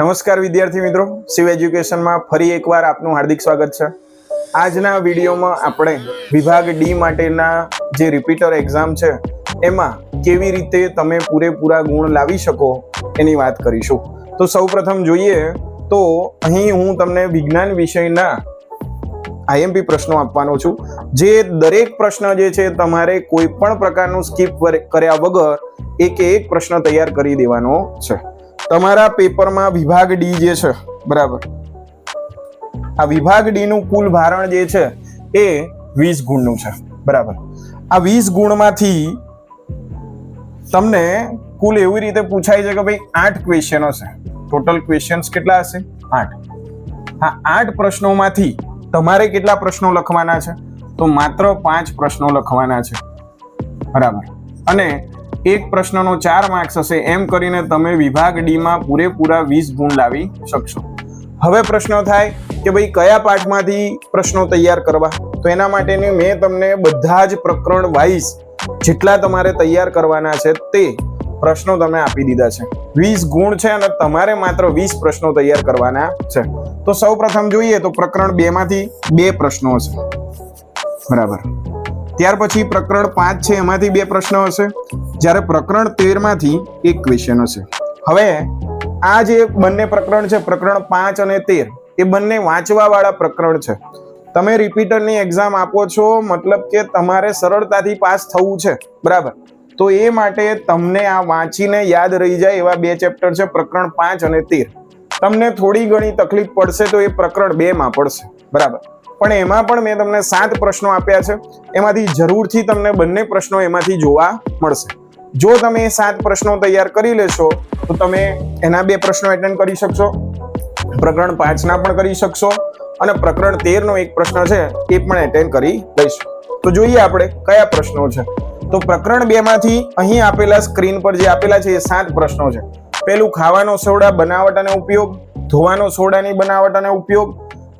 નમસ્કાર વિદ્યાર્થી મિત્રો શિવ એજ્યુકેશનમાં ફરી એકવાર આપનું હાર્દિક સ્વાગત છે. આજના વિડીયોમાં આપણે વિભાગ ડી માટેના જે રિપીટર એક્ઝામ છે, એમાં કેવી રીતે તમે પૂરેપૂરા ગુણ લાવી શકો એની વાત કરીશું. તો સૌપ્રથમ જોઈએ તો અહીં હું તમને વિજ્ઞાન વિષયના આઈએમપી પ્રશ્નો આપવાનો છું. જે દરેક પ્રશ્ન જે છે, તમારે કોઈ પણ પ્રકારનું સ્કીપ કર્યા વગર એક એક પ્રશ્ન તૈયાર કરી દેવાનો છે. તમારા પેપરમાં વિભાગ ડી જે છે, બરાબર? આ વિભાગ ડી નું કુલ ભારણ જે છે, એ વીસ ગુણનું છે, બરાબર? આ વીસ ગુણમાંથી તમને કુલ એવી રીતે પૂછાય છે કે ભાઈ આઠ ક્વેશ્ચનો છે. ટોટલ ક્વેશ્ચન્સ કેટલા હશે? આઠ. આ આઠ પ્રશ્નોમાંથી તમારે કેટલા પ્રશ્નો લખવાના છે? તો માત્ર પાંચ પ્રશ્નો લખવાના છે. બરાબર? અને એક પ્રશ્નનો ચાર માર્ક્સ હશે. એમ કરીને તમે વિભાગ ડીમાં પૂરેપૂરા વીસ ગુણ લાવી શકશો. હવે પ્રશ્ન થાય કે ભાઈ કયા પાઠમાંથી પ્રશ્નો તૈયાર કરવા? તો એના માટેની મેં તમને બધા જ પ્રકરણ વાઇઝ જેટલા તમારે તૈયાર કરવાના છે તે પ્રશ્નો તમે આપી દીધા છે. વીસ ગુણ છે અને તમારે માત્ર વીસ પ્રશ્નો તૈયાર કરવાના છે. તો સૌ પ્રથમ જોઈએ તો પ્રકરણ બે માંથી બે પ્રશ્નો હશે. બરાબર. ત્યાર પછી પ્રકરણ પાંચ છે, એમાંથી બે પ્રશ્નો હશે. જ્યારે પ્રકરણ તેરમાંથી એક ક્વેશ્ચન હશે. હવે આ જે બંને પ્રકરણ છે, પ્રકરણ પાંચ અને તેર, એ બંને વાંચવા વાળા પ્રકરણ છે. તમે રિપીટરની એક્ઝામ આપો છો, મતલબ કે તમારે સરળતાથી પાસ થવું છે, બરાબર? તો એ માટે તમને આ વાંચીને યાદ રહી જાય એવા બે ચેપ્ટર છે, પ્રકરણ પાંચ અને તેર. તમને થોડી ઘણી તકલીફ પડશે તો એ પ્રકરણ બે માં પડશે, બરાબર? પણ એમાં પણ મેં તમને સાત પ્રશ્નો આપ્યા છે, એમાંથી જરૂરથી તમને બંને પ્રશ્નો એમાંથી જોવા મળશે. જો તમે સાત પ્રશ્નો તૈયાર કરી લેશો, તો તમે એના બે પ્રશ્નો એટેન્ડ કરી શકશો. પ્રકરણ પાંચના પણ કરી શકશો અને પ્રકરણ તેરનો એક પ્રશ્ન છે, એ પણ એટેન્ડ કરી લઈશું. તો જોઈએ આપણે કયા પ્રશ્નો છે. તો પ્રકરણ બેમાંથી અહીં આપેલા સ્ક્રીન પર જે આપેલા છે, એ સાત પ્રશ્નો છે. પહેલું, ખાવાનો સોડા, બનાવટ અને ઉપયોગ. ધોવાનો સોડાની બનાવટ અને ઉપયોગ.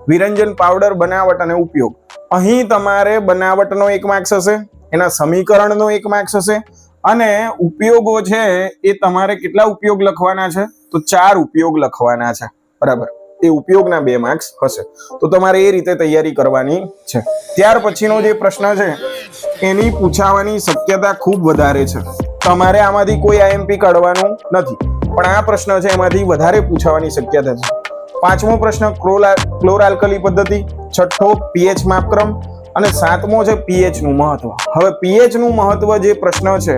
વિરંજન પાવડર, બનાવટ અને ઉપયોગ. અહીં તમારે બનાવટનો એક માર્ક્સ હશે, એના સમીકરણનો એક માર્ક્સ હશે અને ઉપયોગો છે એ તમારે કેટલા ઉપયોગ લખવાના છે? તો ચાર ઉપયોગ લખવાના છે. બરાબર. એ ઉપયોગના બે માર્ક્સ હશે. તો તમારે એ રીતે તૈયારી કરવાની છે. ત્યાર પછીનો જે પ્રશ્ન છે, એની પૂછાવાની શક્યતા ખૂબ વધારે છે. તમારે આમાંથી કોઈ આઈએમપી કાઢવાનું નથી. પણ આ પ્રશ્ન છે, એમાંથી વધારે પૂછાવાની શક્યતા છે. પાંચમો પ્રશ્ન, ક્લોર આલ્કલી પદ્ધતિ. છઠ્ઠો પીએચ માપક્રમ. અને સાતમો છે પીએચનું મહત્વ. હવે પીએચનું મહત્વ જે પ્રશ્ન છે,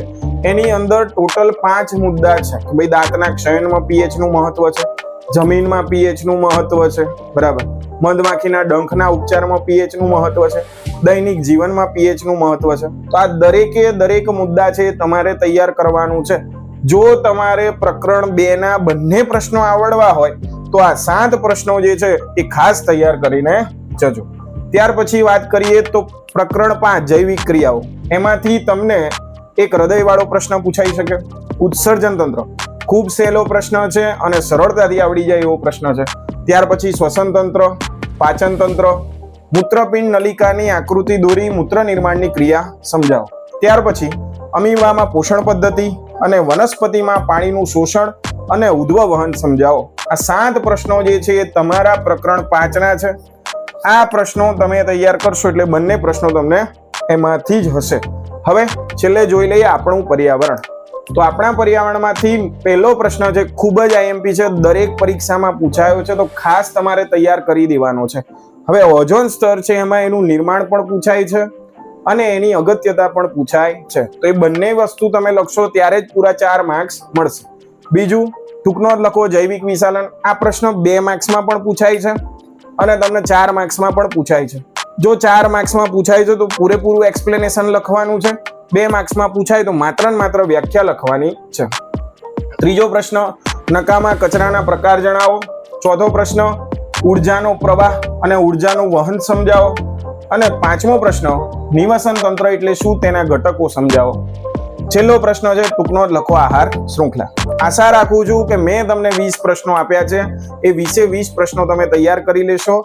એની અંદર ટોટલ પાંચ મુદ્દા છે. ભાઈ દાંતના ક્ષયનમાં પીએચનું મહત્વ છે, જમીનમાં પીએચનું મહત્વ છે, બરાબર. મધમાખીના ડંખના ઉપચારમાં પીએચનું મહત્વ છે, દૈનિક જીવનમાં પીએચનું મહત્વ છે. તો આ દરેકે દરેક મુદ્દા છે તમારે તૈયાર કરવાનું છે. જો તમારે પ્રકરણ બે ના બંને પ્રશ્નો આવડવા હોય, તો આ સાત પ્રશ્નો જે છે એ ખાસ તૈયાર કરીને જજો. ત્યાર પછી વાત કરીએ તો પ્રકરણ પાંચ જૈવિક ક્રિયાઓ. એમાંથી તમને એક હૃદયવાળો પ્રશ્ન પૂછાઈ શકે. ઉત્સર્જન તંત્ર. ખૂબ સહેલો પ્રશ્ન છે અને સરળતાથી આવડી જાય એવો પ્રશ્ન છે. ત્યાર પછી શ્વસન તંત્ર, પાચન તંત્ર, મૂત્રપિંડ નલિકાની આકૃતિ દોરી મૂત્ર નિર્માણની ક્રિયા સમજાવો. ત્યાર પછી અમીવામાં પોષણ પદ્ધતિ અને વનસ્પતિમાં પાણીનું શોષણ અને ઉદ્વવહન સમજાવો. આ સાત પ્રશ્નો જે છે એ તમારા પ્રકરણ પાંચના છે. આ પ્રશ્નો તમે તૈયાર કરશો એટલે બંને પ્રશ્નો તમને એમાંથી જ હશે. હવે છેલ્લે જોઈ લઈએ આપણું પર્યાવરણ. તો આપણા પર્યાવરણમાંથી પહેલો પ્રશ્ન છે ખૂબ જ આઈએમપી છે, દરેક પરીક્ષામાં પૂછાયો છે, તો ખાસ તમારે તૈયાર કરી દેવાનો છે. હવે ઓઝોન સ્તર છે, એમાં એનું નિર્માણ પણ પૂછાય છે અને એની અગત્યતા પણ પૂછાય છે. તો એ બંને વસ્તુ તમે લખશો ત્યારે જ પૂરા ચાર માર્ક્સ મળશે. બીજું, ટૂંકનો લખો જૈવિક વિશાલન. આ પ્રશ્ન બે માર્ક્સમાં પણ પૂછાય છે. અને તમને ચાર માર્ક્સમાં પણ પૂછાય છે. જો ચાર માર્ક્સમાં પૂછાય છે તો પૂરેપૂરું એક્સપ્લેનેશન લખવાનું છે. બે માર્ક્સમાં પૂછાય તો માત્ર માત્ર વ્યાખ્યા લખવાની છે. ત્રીજો પ્રશ્ન, નકામા કચરાના પ્રકાર જણાવો. ચોથો પ્રશ્ન, ઉર્જાનો પ્રવાહ અને ઉર્જાનું વહન સમજાવો. અને પાંચમો પ્રશ્ન, નિવસન તંત્ર એટલે શું તેના ઘટકો સમજાવો. છેલ્લો પ્રશ્ન છે, ટૂંકનો લખો આહાર શૃંખલા. આશા રાખું છું કે મેં તમને વીસ પ્રશ્નો આપ્યા છે. એ વીસે વીસ પ્રશ્નો તમે તૈયાર કરી લેશો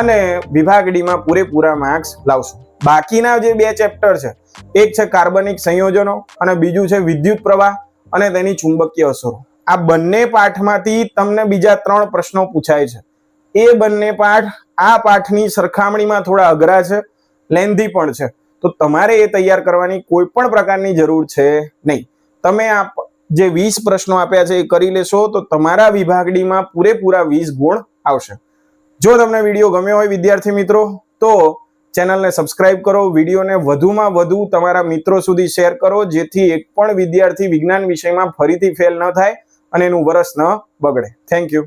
અને વિભાગ ડીમાં પૂરેપૂરા માર્ક્સ લાવશો. બાકીના જે બે ચેપ્ટર છે, એક છે કાર્બનિક સંયોજનો અને બીજું છે વિદ્યુત પ્રવાહ અને તેની ચુંબકીય અસરો. આ બંને પાઠમાંથી તમને બીજા ત્રણ પ્રશ્નો પૂછાય છે. એ બંને પાઠ આ પાઠની સરખામણીમાં થોડા અઘરા છે લેન્ધી પણ છે. તો તમારે એ તૈયાર કરવાની કોઈ પણ પ્રકારની જરૂર છે નહીં. તમે આ જે વીસ પ્રશ્નો આપ્યા છે એ કરી લેશો તો તમારા વિભાગડીમાં પૂરેપૂરા વીસ ગુણ આવશે. જો તમને વીડિયો ગમ્યો હોય વિદ્યાર્થી મિત્રો, તો ચેનલને સબસ્ક્રાઇબ કરો, વિડીયોને વધુમાં વધુ તમારા મિત્રો સુધી શેર કરો, જેથી એક પણ વિદ્યાર્થી વિજ્ઞાન વિષયમાં ફરીથી ફેલ ન થાય અને એનું વરસ ન બગડે. Thank you